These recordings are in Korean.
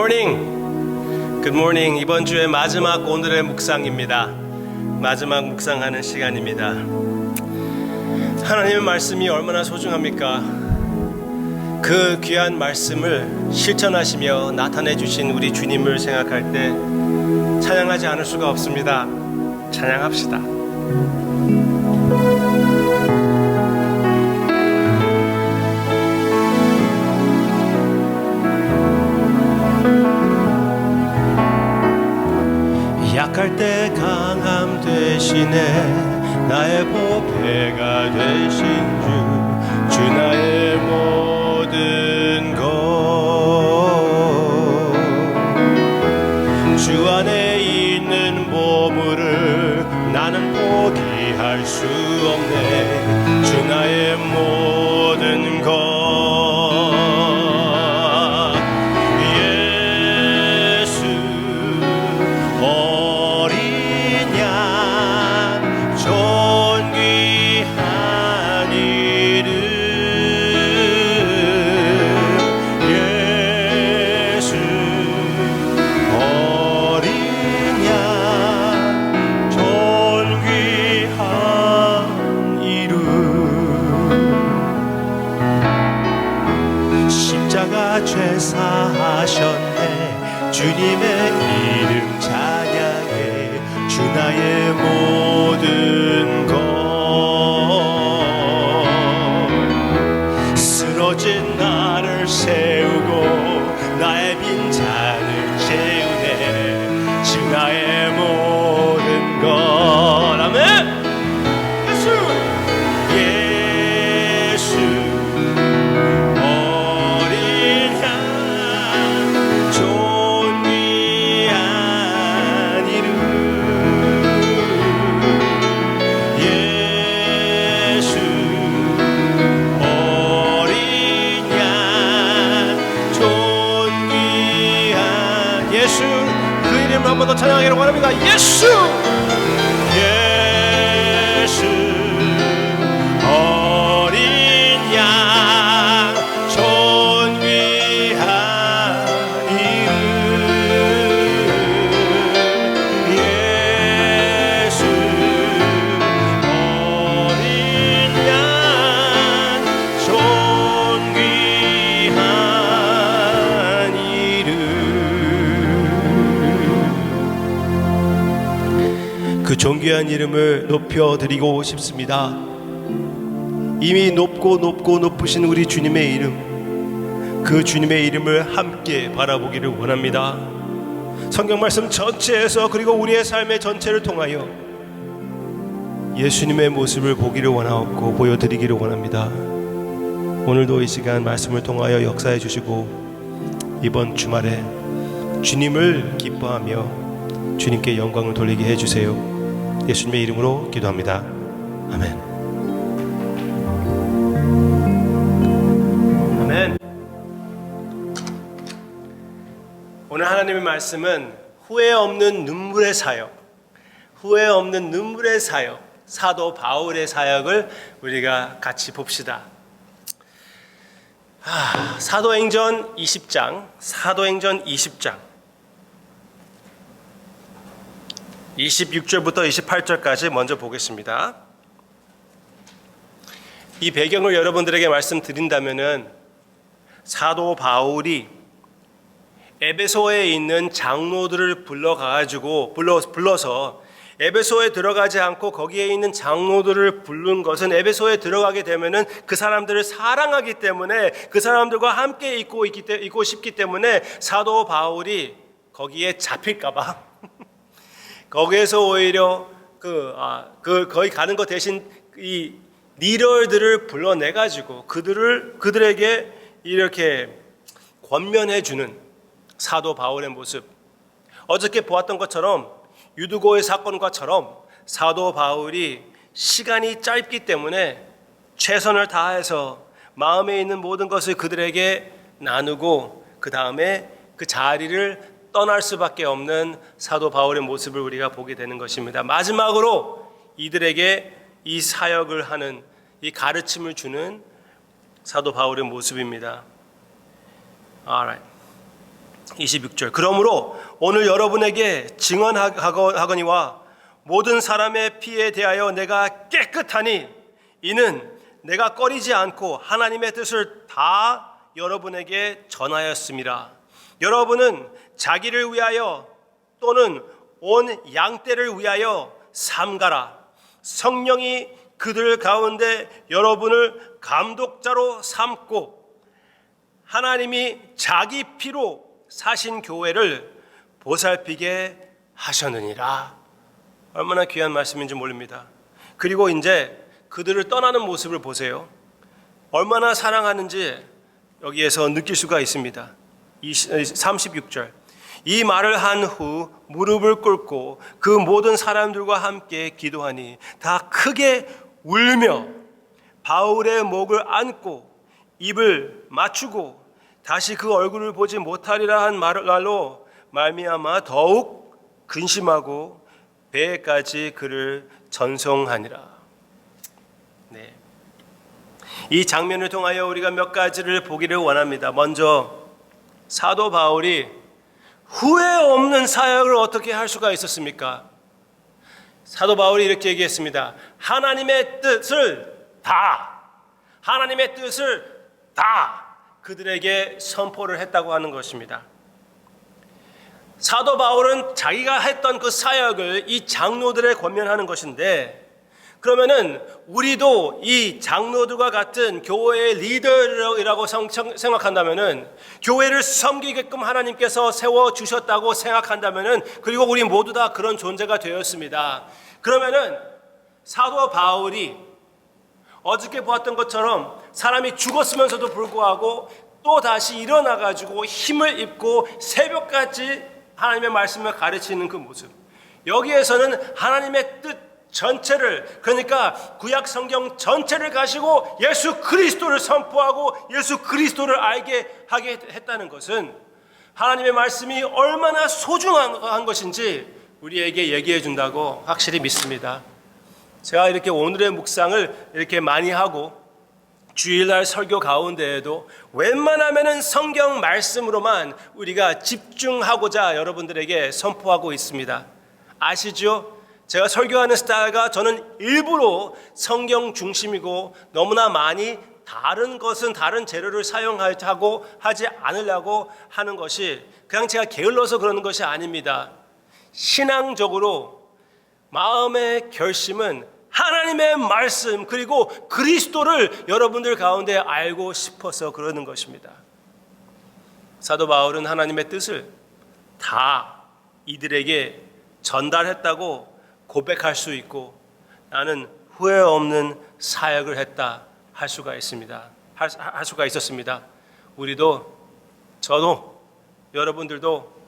morning. Good morning. 이번 주의 마지막 오늘의 묵상입니다. 마지막 묵상하는 시간입니다. 하나님의 말씀이 얼마나 소중합니까? 그 귀한 말씀을 실천하시며 나타내 주신 우리 주님을 생각할 때 찬양하지 않을 수가 없습니다. 찬양합시다. 나의 그 존귀한 이름을 높여 드리고 싶습니다. 이미 높고 높고 높으신 우리 주님의 이름, 그 주님의 이름을 함께 바라보기를 원합니다. 성경 말씀 전체에서 그리고 우리의 삶의 전체를 통하여 예수님의 모습을 보기를 원하옵고 보여드리기를 원합니다. 오늘도 이 시간 말씀을 통하여 역사해 주시고 이번 주말에 주님을 기뻐하며 주님께 영광을 돌리게 해 주세요. 예수님의 이름으로 기도합니다. 아멘. 아멘. 오늘 하나님의 말씀은 후회 없는 눈물의 사역, 후회 없는 눈물의 사역, 사도 바울의 사역을 우리가 같이 봅시다. 아, 사도행전 20장, 사도행전 20장. 26절부터 28절까지 먼저 보겠습니다. 이 배경을 여러분들에게 말씀드린다면은 사도 바울이 에베소에 있는 장로들을 불러가 가지고 불러 불러서 에베소에 들어가지 않고 거기에 있는 장로들을 부른 것은 에베소에 들어가게 되면은 그 사람들을 사랑하기 때문에 그 사람들과 함께 있고 있기 때, 있고 싶기 때문에 사도 바울이 거기에 잡힐까봐 거기에서 오히려 그, 아, 그 거기 가는 것 대신 이 리더들을 불러내 가지고 그들을 그들에게 이렇게 권면해 주는 사도 바울의 모습. 어저께 보았던 것처럼 유두고의 사건과처럼 사도 바울이 시간이 짧기 때문에 최선을 다해서 마음에 있는 모든 것을 그들에게 나누고 그 다음에 그 자리를 떠날 수밖에 없는 사도 바울의 모습을 우리가 보게 되는 것입니다. 마지막으로 이들에게 이 사역을 하는 이 가르침을 주는 사도 바울의 모습입니다. Alright. 26절. 그러므로 오늘 여러분에게 증언하거니와 모든 사람의 피에 대하여 내가 깨끗하니 이는 내가 꺼리지 않고 하나님의 뜻을 다 여러분에게 전하였습니다. 여러분은 자기를 위하여 또는 온 양떼를 위하여 삼가라. 성령이 그들 가운데 여러분을 감독자로 삼고 하나님이 자기 피로 사신 교회를 보살피게 하셨느니라. 얼마나 귀한 말씀인지 모릅니다. 그리고 이제 그들을 떠나는 모습을 보세요. 얼마나 사랑하는지 여기에서 느낄 수가 있습니다. 36절. 이 말을 한 후 무릎을 꿇고 그 모든 사람들과 함께 기도하니 다 크게 울며 바울의 목을 안고 입을 맞추고 다시 그 얼굴을 보지 못하리라 한 말로 말미암아 더욱 근심하고 배에까지 그를 전송하니라. 네. 이 장면을 통하여 우리가 몇 가지를 보기를 원합니다. 먼저 사도 바울이 후회 없는 사역을 어떻게 할 수가 있었습니까? 사도 바울이 이렇게 얘기했습니다. 하나님의 뜻을 다, 하나님의 뜻을 다 그들에게 선포를 했다고 하는 것입니다. 사도 바울은 자기가 했던 그 사역을 이 장로들에 권면하는 것인데 그러면은 우리도 이 장로들과 같은 교회의 리더라고 생각한다면은 교회를 섬기게끔 하나님께서 세워 주셨다고 생각한다면은 그리고 우리 모두 다 그런 존재가 되었습니다. 그러면은 사도 바울이 어저께 보았던 것처럼 사람이 죽었으면서도 불구하고 또 다시 일어나 가지고 힘을 입고 새벽까지 하나님의 말씀을 가르치는 그 모습. 여기에서는 하나님의 뜻 전체를 그러니까 구약 성경 전체를 가지고 예수 그리스도를 선포하고 예수 그리스도를 알게 하게 했다는 것은 하나님의 말씀이 얼마나 소중한 것인지 우리에게 얘기해 준다고 확실히 믿습니다. 제가 이렇게 오늘의 묵상을 이렇게 많이 하고 주일날 설교 가운데에도 웬만하면은 성경 말씀으로만 우리가 집중하고자 여러분들에게 선포하고 있습니다. 아시죠? 제가 설교하는 스타일가 저는 일부러 성경 중심이고 너무나 많이 다른 것은 다른 재료를 사용하고 하지 않으려고 하는 것이 그냥 제가 게을러서 그러는 것이 아닙니다. 신앙적으로 마음의 결심은 하나님의 말씀 그리고 그리스도를 여러분들 가운데 알고 싶어서 그러는 것입니다. 사도 바울은 하나님의 뜻을 다 이들에게 전달했다고 고백할 수 있고 나는 후회 없는 사역을 했다 할 수가 있습니다. 할, 할 수가 있었습니다. 우리도 저도 여러분들도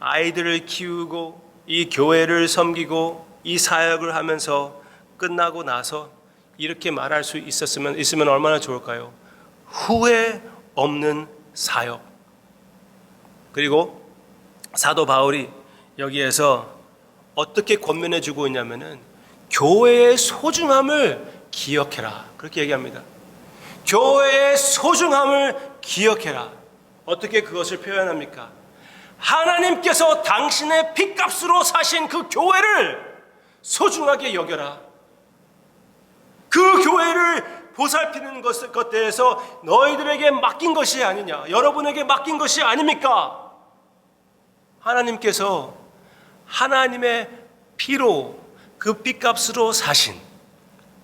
아이들을 키우고 이 교회를 섬기고 이 사역을 하면서 끝나고 나서 이렇게 말할 수 있었으면 있으면 얼마나 좋을까요? 후회 없는 사역. 그리고 사도 바울이 여기에서 어떻게 권면해 주고 있냐면은 교회의 소중함을 기억해라. 그렇게 얘기합니다. 교회의 소중함을 기억해라. 어떻게 그것을 표현합니까? 하나님께서 당신의 핏값으로 사신 그 교회를 소중하게 여겨라. 그 교회를 보살피는 것, 것 대해서 너희들에게 맡긴 것이 아니냐. 여러분에게 맡긴 것이 아닙니까? 하나님께서 하나님의 피로 그 피값으로 사신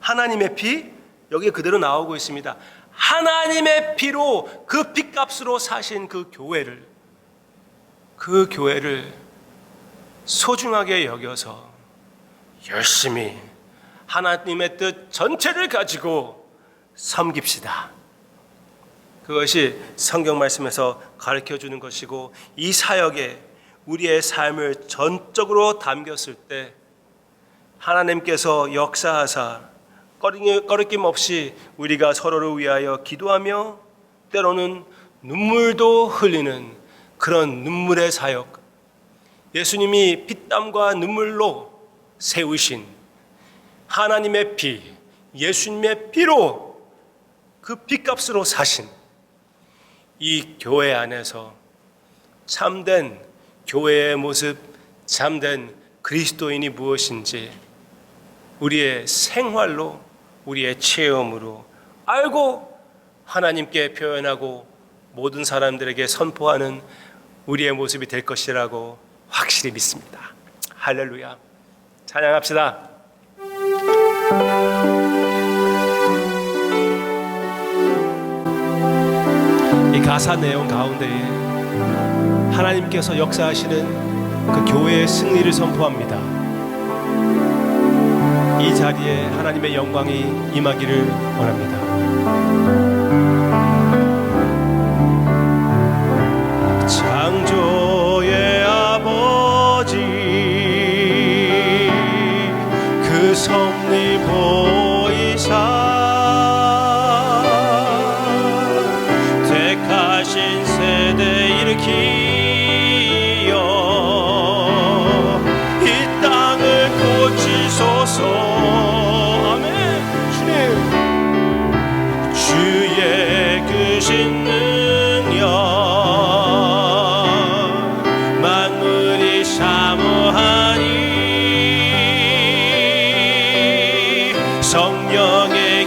하나님의 피 여기 그대로 나오고 있습니다. 하나님의 피로 그 피값으로 사신 그 교회를 그 교회를 소중하게 여겨서 열심히 하나님의 뜻 전체를 가지고 섬깁시다. 그것이 성경 말씀에서 가르쳐 주는 것이고 이 사역에 우리의 삶을 전적으로 담겼을 때 하나님께서 역사하사 꺼리낌 없이 우리가 서로를 위하여 기도하며 때로는 눈물도 흘리는 그런 눈물의 사역. 예수님이 피땀과 눈물로 세우신 하나님의 피, 예수님의 피로 그 피값으로 사신 이 교회 안에서 참된 교회의 모습, 참된 그리스도인이 무엇인지 우리의 생활로, 우리의 체험으로 알고 하나님께 표현하고 모든 사람들에게 선포하는 우리의 모습이 될 것이라고 확실히 믿습니다. 할렐루야. 찬양합시다. 이 가사 내용 가운데에 하나님께서 역사하시는 그 교회의 승리를 선포합니다. 이 자리에 하나님의 영광이 임하기를 원합니다. 창조의 아버지 그섭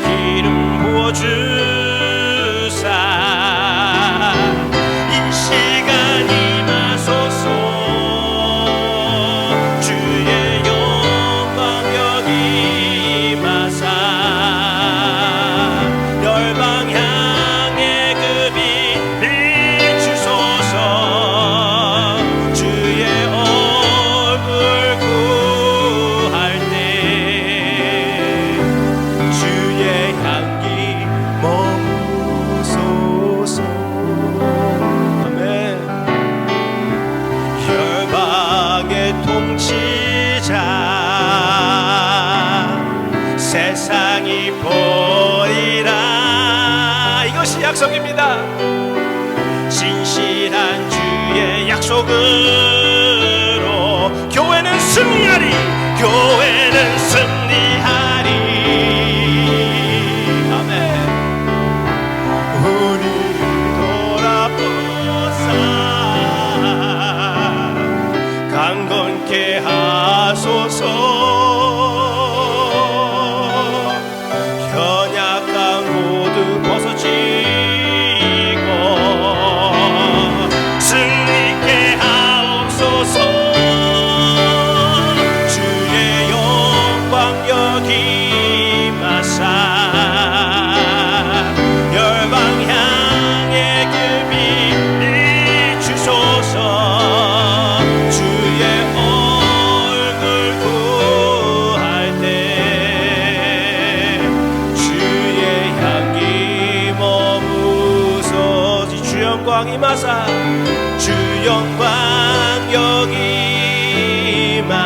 성령의 기름 부어주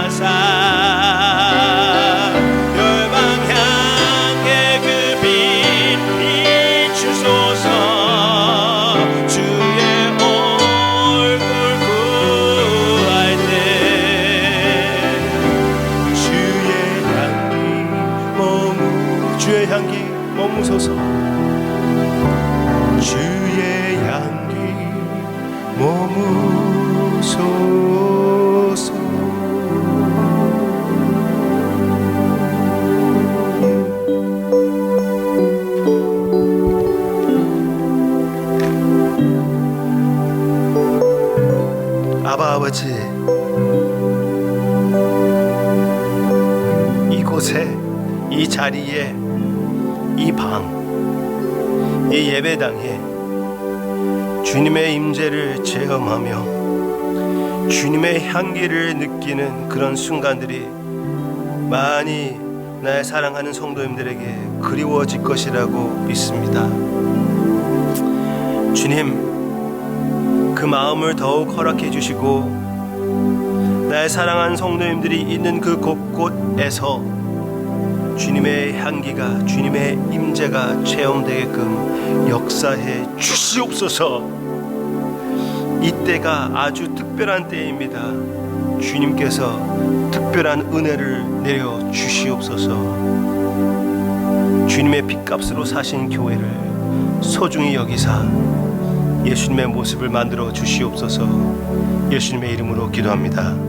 여 주님의 임재를 체험하며 주님의 향기를 느끼는 그런 순간들이 많이 나의 사랑하는 성도님들에게 그리워질 것이라고 믿습니다. 주님, 그 마음을 더욱 허락해 주시고 나의 사랑하는 성도님들이 있는 그 곳곳에서 주님의 향기가 주님의 임재가 체험되게끔 역사해 주시옵소서. 이 때가 아주 특별한 때입니다. 주님께서 특별한 은혜를 내려 주시옵소서. 주님의 핏값으로 사신 교회를 소중히 여기사 예수님의 모습을 만들어 주시옵소서. 예수님의 이름으로 기도합니다.